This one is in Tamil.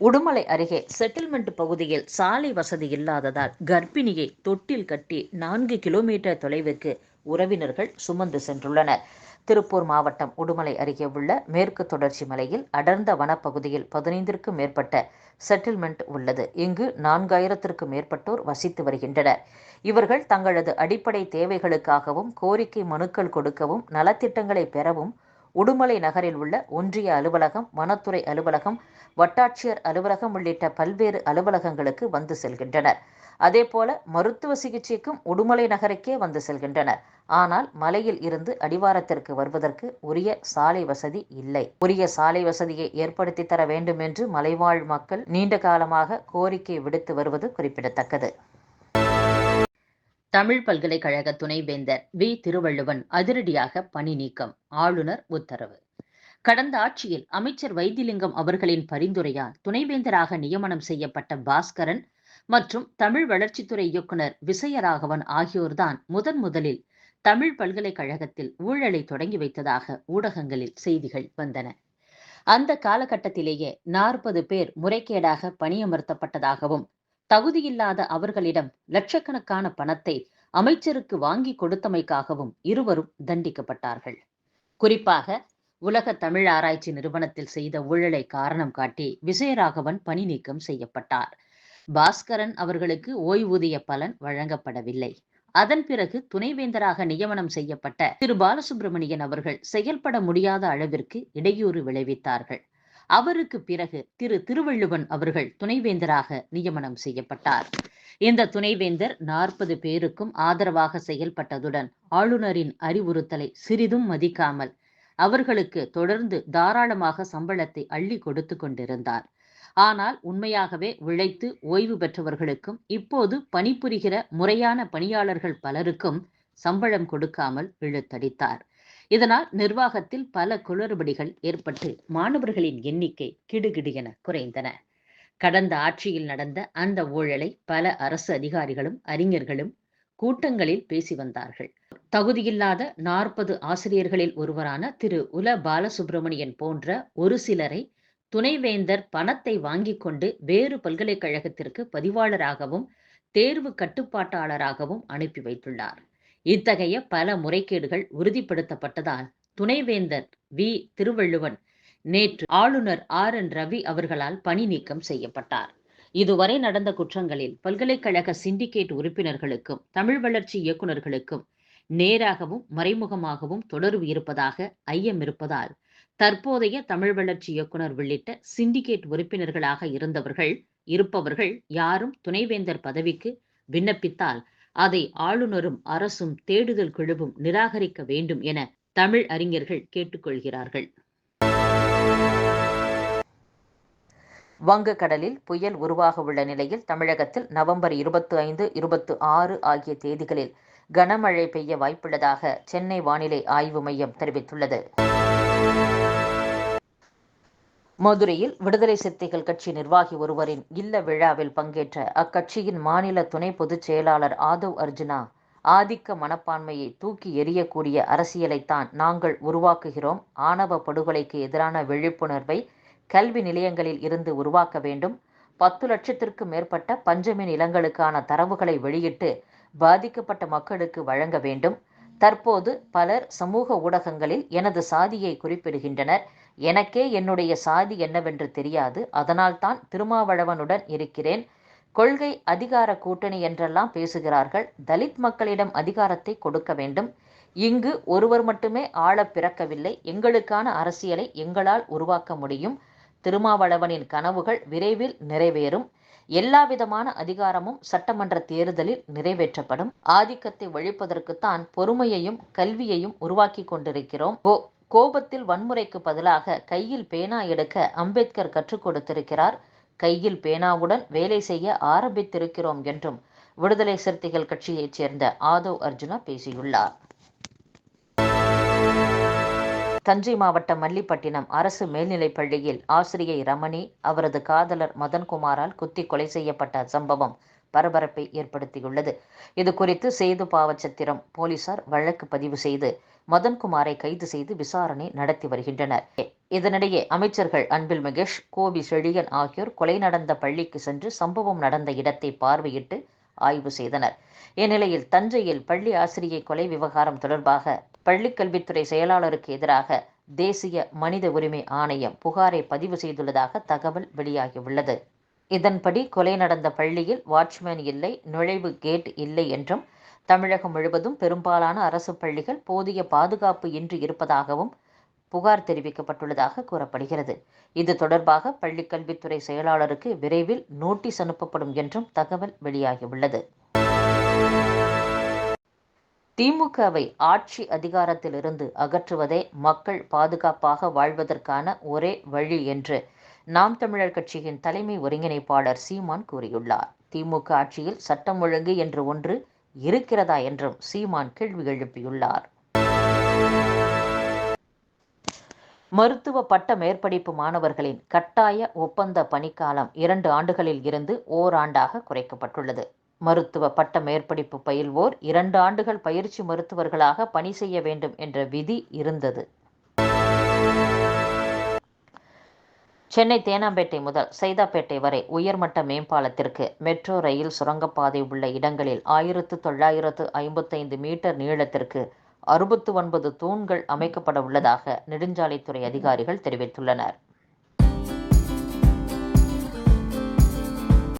உடுமலை அருகே செட்டில்மெண்ட் பகுதியில் சாலை வசதி இல்லாததால் கர்ப்பிணியை தொட்டில் கட்டி நான்கு கிலோமீட்டர் தொலைவிற்கு உறவினர்கள் சுமந்து சென்றுள்ளனர். திருப்பூர் மாவட்டம் உடுமலை அருகே உள்ள மேற்கு தொடர்ச்சி மலையில் அடர்ந்த வனப்பகுதியில் பதினைந்திற்கும் மேற்பட்ட செட்டில்மெண்ட் உள்ளது. இங்கு நான்காயிரத்திற்கும் மேற்பட்டோர் வசித்து வருகின்றனர். இவர்கள் தங்களது அடிப்படை தேவைகளுக்காகவும் கோரிக்கை மனுக்கள் கொடுக்கவும் நலத்திட்டங்களை பெறவும் உடுமலை நகரில் உள்ள ஒன்றிய அலுவலகம் வனத்துறை அலுவலகம் வட்டாட்சியர் அலுவலகம் உள்ளிட்ட பல்வேறு அலுவலகங்களுக்கு வந்து செல்கின்றனர். அதேபோல மருத்துவ சிகிச்சைக்கும் உடுமலை நகருக்கே வந்து செல்கின்றனர். ஆனால் மலையில் இருந்து அடிவாரத்திற்கு வருவதற்கு உரிய சாலை வசதி இல்லை. உரிய சாலை வசதியை ஏற்படுத்தி தர வேண்டும் என்று மலைவாழ் மக்கள் நீண்ட காலமாக கோரிக்கை விடுத்து வருவது குறிப்பிடத்தக்கது. தமிழ் பல்கலைக்கழக துணைவேந்தர் வி. திருவள்ளுவன் அதிரடியாக பணி நீக்கம் ஆளுநர் உத்தரவு. கடந்த ஆட்சியில் அமைச்சர் வைத்திலிங்கம் அவர்களின் பரிந்துரையால் துணைவேந்தராக நியமனம் செய்யப்பட்ட பாஸ்கரன் மற்றும் தமிழ் வளர்ச்சித்துறை இயக்குனர் விசயராகவன் ஆகியோர்தான் முதன் முதலில் தமிழ் பல்கலைக்கழகத்தில் ஊழலை தொடங்கி வைத்ததாக ஊடகங்களில் செய்திகள் வந்தன. அந்த காலகட்டத்திலேயே நாற்பது பேர் முறைகேடாக பணியமர்த்தப்பட்டதாகவும் தகுதியில்லாத அவர்களிடம் லட்சக்கணக்கான பணத்தை அமைச்சருக்கு வாங்கி கொடுத்தமைக்காகவும் இருவரும் தண்டிக்கப்பட்டார்கள். குறிப்பாக உலக தமிழ் ஆராய்ச்சி நிறுவனத்தில் செய்த ஊழலை காரணம் காட்டி விஜயராகவன் பணி நீக்கம் செய்யப்பட்டார். பாஸ்கரன் அவர்களுக்கு ஓய்வூதிய பலன் வழங்கப்படவில்லை. அதன் பிறகு துணைவேந்தராக நியமனம் செய்யப்பட்ட திரு. பாலசுப்ரமணியன் அவர்கள் செயல்பட முடியாத அளவிற்கு இடையூறு விளைவித்தார்கள். அவருக்கு பிறகு திரு. திருவள்ளுவன் அவர்கள் துணைவேந்தராக நியமனம் செய்யப்பட்டார். இந்த துணைவேந்தர் நாற்பது பேருக்கும் ஆதரவாக செயல்பட்டதுடன் ஆளுநரின் அறிவுறுத்தலை சிறிதும் மதிக்காமல் அவர்களுக்கு தொடர்ந்து தாராளமாக சம்பளத்தை அள்ளி கொடுத்து கொண்டிருந்தார். ஆனால் உண்மையாகவே உழைத்து ஓய்வு பெற்றவர்களுக்கும் இப்போது பணிபுரிகிற முறையான பணியாளர்கள் பலருக்கும் சம்பளம் கொடுக்காமல் இழுத்தடித்தார். இதனால் நிர்வாகத்தில் பல குளறுபடிகள் ஏற்பட்டு மாணவர்களின் எண்ணிக்கை கிடுகிடு என குறைந்தன. கடந்த ஆட்சியில் நடந்த அந்த ஊழலை பல அரசு அதிகாரிகளும் அறிஞர்களும் கூட்டங்களில் பேசி வந்தார்கள். தகுதியில்லாத நாற்பது ஆசிரியர்களில் ஒருவரான திரு. உல பாலசுப்ரமணியன் போன்ற ஒரு சிலரை துணைவேந்தர் பணத்தை வாங்கிக் கொண்டு வேறு பல்கலைக்கழகத்திற்கு பதிவாளராகவும் தேர்வு கட்டுப்பாட்டாளராகவும் அனுப்பி வைத்துள்ளார். இத்தகைய பல முறைகேடுகள் உறுதிப்படுத்தப்பட்டதால் துணைவேந்தர் வி. திருவள்ளுவன் நேற்று ஆளுநர் ஆர் என் ரவி அவர்களால் பணி நீக்கம் செய்யப்பட்டார். இதுவரை நடந்த குற்றங்களில் பல்கலைக்கழக சிண்டிகேட் உறுப்பினர்களுக்கும் தமிழ் வளர்ச்சி இயக்குநர்களுக்கும் நேராகவும் மறைமுகமாகவும் தொடர்பு இருப்பதாக ஐயம் இருப்பதால் தற்போதைய தமிழ் வளர்ச்சி இயக்குனர் உள்ளிட்ட சிண்டிகேட் உறுப்பினர்களாக இருந்தவர்கள் இருப்பவர்கள் யாரும் துணைவேந்தர் பதவிக்கு விண்ணப்பித்தால் அதை ஆளுநரும் அரசும் தேடுதல் குழுவும் நிராகரிக்க வேண்டும் என தமிழ் அறிஞர்கள் கேட்டுக்கொள்கிறார்கள். வங்கக்கடலில் புயல் உருவாக உள்ள நிலையில் தமிழகத்தில் நவம்பர் இருபத்தி ஐந்து இருபத்தி ஆறு ஆகிய தேதிகளில் கனமழை பெய்ய வாய்ப்புள்ளதாக சென்னை வானிலை ஆய்வு மையம் தெரிவித்துள்ளது. மதுரையில் விடுதலை சிறுத்தைகள் கட்சி நிர்வாகி ஒருவரின் இல்ல விழாவில் பங்கேற்ற அக்கட்சியின் மாநில துணை பொதுச் செயலாளர் ஆதவ் அர்ஜுனா ஆதிக்க மனப்பான்மையை தூக்கி எறியக்கூடிய அரசியலைத்தான் நாங்கள் உருவாக்குகிறோம். ஆணவ படுகொலைக்கு எதிரான விழிப்புணர்வை கல்வி நிலையங்களில் இருந்து உருவாக்க வேண்டும். பத்து லட்சத்திற்கும் மேற்பட்ட பஞ்சமின் நிலங்களுக்கான தரவுகளை வெளியிட்டு பாதிக்கப்பட்ட மக்களுக்கு வழங்க வேண்டும். தற்போது பலர் சமூக ஊடகங்களில் எனது சாதியை குறிப்பிடுகின்றனர். எனக்கே என்னுடைய சாதி என்னவென்று தெரியாது. அதனால்தான் திருமாவளவனுடன் இருக்கிறேன். கொள்கை அதிகார கூட்டணி என்றெல்லாம் பேசுகிறார்கள். தலித் மக்களிடம் அதிகாரத்தை கொடுக்க வேண்டும். இங்கு ஒருவர் மட்டுமே ஆள பிறக்கவில்லை. எங்களுக்கான அரசியலை எங்களால் உருவாக்க முடியும். திருமாவளவனின் கனவுகள் விரைவில் நிறைவேறும். எல்லாவிதமான அதிகாரமும் சட்டமன்ற தேர்தலில் நிறைவேற்றப்படும். ஆதிக்கத்தை ஒழிப்பதற்குத்தான் பொறுமையையும் கல்வியையும் உருவாக்கி கொண்டிருக்கிறோம். கோபத்தில் வன்முறைக்கு பதிலாக கையில் பேனா எடுக்க அம்பேத்கர் கற்றுக் கொடுத்திருக்கிறார். கையில் பேனாவுடன் வேலை செய்ய ஆரம்பித்திருக்கிறோம் என்றும் விடுதலை சிறுத்தைகள் கட்சியைச் சேர்ந்த ஆதவ் அர்ஜுனா பேசியுள்ளார். தஞ்சை மாவட்டம் மல்லிப்பட்டினம் அரசு மேல்நிலைப் பள்ளியில் ஆசிரியை ரமணி அவரது காதலர் மதன்குமாரால் குத்தி கொலை செய்யப்பட்ட சம்பவம் பரபரப்பை ஏற்படுத்தியுள்ளது. இது குறித்து சேது பாவச்சத்திரம் போலீசார் வழக்கு பதிவு செய்து மதன்குமாரை கைது செய்து விசாரணை நடத்தி வருகின்றனர். இதனிடையே அமைச்சர்கள் அன்பில் மகேஷ் கோபி செழியன் ஆகியோர் கொலை நடந்த பள்ளிக்கு சென்று சம்பவம் நடந்த இடத்தை பார்வையிட்டு ஆய்வு செய்தனர். இந்நிலையில் தஞ்சையில் பள்ளி ஆசிரியை கொலை விவகாரம் தொடர்பாக பள்ளிக்கல்வித்துறை செயலாளருக்கு எதிராக தேசிய மனித உரிமை ஆணையம் புகாரை பதிவு செய்துள்ளதாக தகவல் வெளியாகியுள்ளது. இதன்படி கொலை நடந்த பள்ளியில் வாட்ச்மேன் இல்லை நுழைவு கேட் இல்லை என்றும் தமிழகம் முழுவதும் பெரும்பாலான அரசு பள்ளிகள் போதிய பாதுகாப்பு இன்றி இருப்பதாகவும் புகார் தெரிவிக்கப்பட்டுள்ளதாக கூறப்படுகிறது. இது தொடர்பாக பள்ளிக்கல்வித்துறை செயலாளருக்கு விரைவில் நோட்டீஸ் அனுப்பப்படும் என்றும் தகவல் வெளியாகியுள்ளது. திமுகவை ஆட்சி அதிகாரத்திலிருந்து அகற்றுவதே மக்கள் பாதுகாப்பாக வாழ்வதற்கான ஒரே வழி என்று நாம் தமிழர் கட்சியின் தலைமை ஒருங்கிணைப்பாளர் சீமான் கூறியுள்ளார். திமுக ஆட்சியில் சட்டம் ஒழுங்கு என்று ஒன்று இருக்கிறதா என்றும் சீமான் கேள்வி எழுப்பியுள்ளார். மருத்துவ பட்ட மேற்படிப்பு மாணவர்களின் கட்டாய ஒப்பந்த பணிக்காலம் இரண்டு ஆண்டுகளில் இருந்து ஓராண்டாக குறைக்கப்பட்டுள்ளது. மருத்துவ பட்ட மேற்படிப்பு பயில்வோர் இரண்டு ஆண்டுகள் பயிற்சி மருத்துவர்களாக பணி செய்ய வேண்டும் என்ற விதி இருந்தது. சென்னை தேனாம்பேட்டை முதல் சைதாப்பேட்டை வரை உயர்மட்ட மேம்பாலத்திற்கு மெட்ரோ ரயில் சுரங்கப்பாதை உள்ள இடங்களில் ஆயிரத்து தொள்ளாயிரத்து ஐம்பத்தைந்து மீட்டர் நீளத்திற்கு அறுபத்து ஒன்பது தூண்கள் அமைக்கப்பட உள்ளதாக நெடுஞ்சாலைத்துறை அதிகாரிகள் தெரிவித்துள்ளனர்.